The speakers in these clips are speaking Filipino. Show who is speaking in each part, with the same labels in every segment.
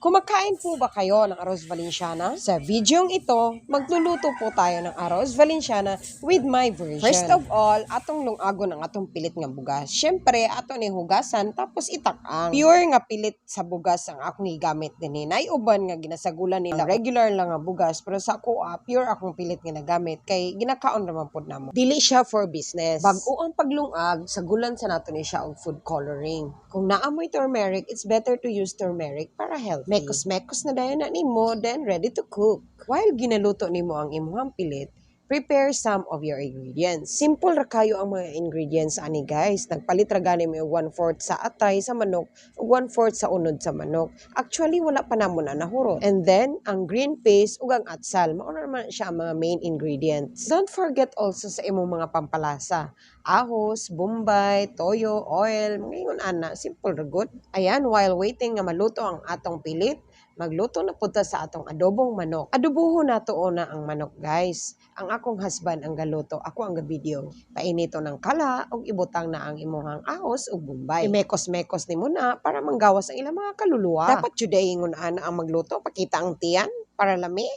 Speaker 1: Kumakain po ba kayo ng arroz valenciana? Sa videong ito, magluluto po tayo ng arroz valenciana with my version. First of all, atong lungago ng atong pilit nga bugas. Syempre, ato ni hugasan tapos itakang. Pure nga pilit sa bugas ang akong gigamit din. Nay uban nga ginasagulan nila regular lang nga bugas pero sa ako ah, pure akong pilit nga nagamit kay ginakaon naman pod namo. Dili siya for business. Bag-o ang paglungag, sagulan sa nato ni siya og food coloring. Kung naamoy turmeric, it's better to use turmeric para healthy. Mekos-mekos na dayon na nimo, then ready to cook. While ginaluto nimo ang imuhang pilit, prepare some of your ingredients. Simple ra kayo ang mga ingredients ani guys. Nagpalit ra gani mo 1/4 sa atay sa manok ug 1/4 sa unod sa manok. Actually wala pa namo na nahurot. And then ang green paste ug ang atsal mao na naman siya ang mga main ingredients. Don't forget also sa imong mga pampalasa. Ahos, bombay, toyo, oil, mga ana, simple ra good. Ayan, while waiting nga maluto ang atong pilit, magluto na punta sa atong adobong manok. Adoboho na to una ang manok, guys. Ang akong husband ang galuto, ako ang video. Painito ng kala ug ibutang na ang imuhang ahos ug bombay. Imekos-mekos ni muna para manggawas ang ilang mga kaluluwa. Dapat juday ingon ana ang magluto, pakita ang tiyan para lami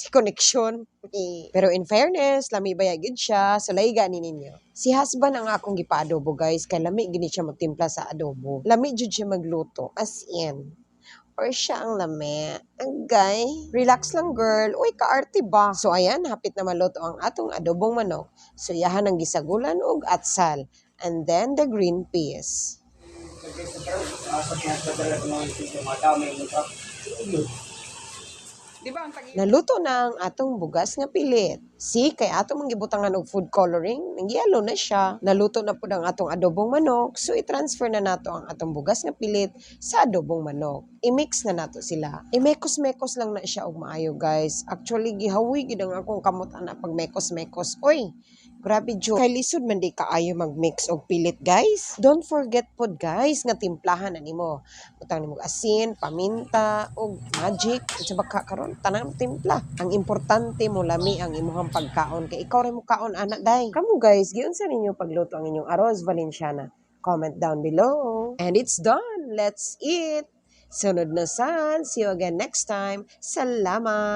Speaker 1: si connection. Pero in fairness, lami bayag gid siya, so layga ni ninyo. Si husband ang akong gipa-adobo guys, kay lami gini siya magtimpla sa adobo. Lami jud siya magluto, as in. Or siya ang lami. Ang guy, relax lang girl. Uy, kaarte ba? So ayan, hapit na maluto ang atong adobong manok. So yahan ang gisagulan ug atsal. And then the green peas. Naluto na ang atong bugas nga pilit. Si, kay atong manggibutangan og food coloring, nangyalo na siya. Naluto na pud ang atong adobong manok, so i-transfer na nato ang atong bugas nga pilit sa adobong manok. I-mix na nato sila. I-mekos-mekos lang na siya og maayo, guys. Actually, gihawi gid ang akong kamot ana pag mekos-mekos. Oy, Grabe jo. Kay lisod man di kaayo mag-mix og pilit, guys. Don't forget pod, guys, nga timplahan na nimo. Butang nimo asin, paminta, og magic. Sa baka karon tanang timpla. Ang importante mo lami ang imuhang pagkaon kay ikaw rin mo kaon anak day. Kamu guys, giun sa ninyo pagluto ang inyong arroz valenciana. Comment down below. And it's done. Let's eat. Sunod na san. See you again next time. Salamat!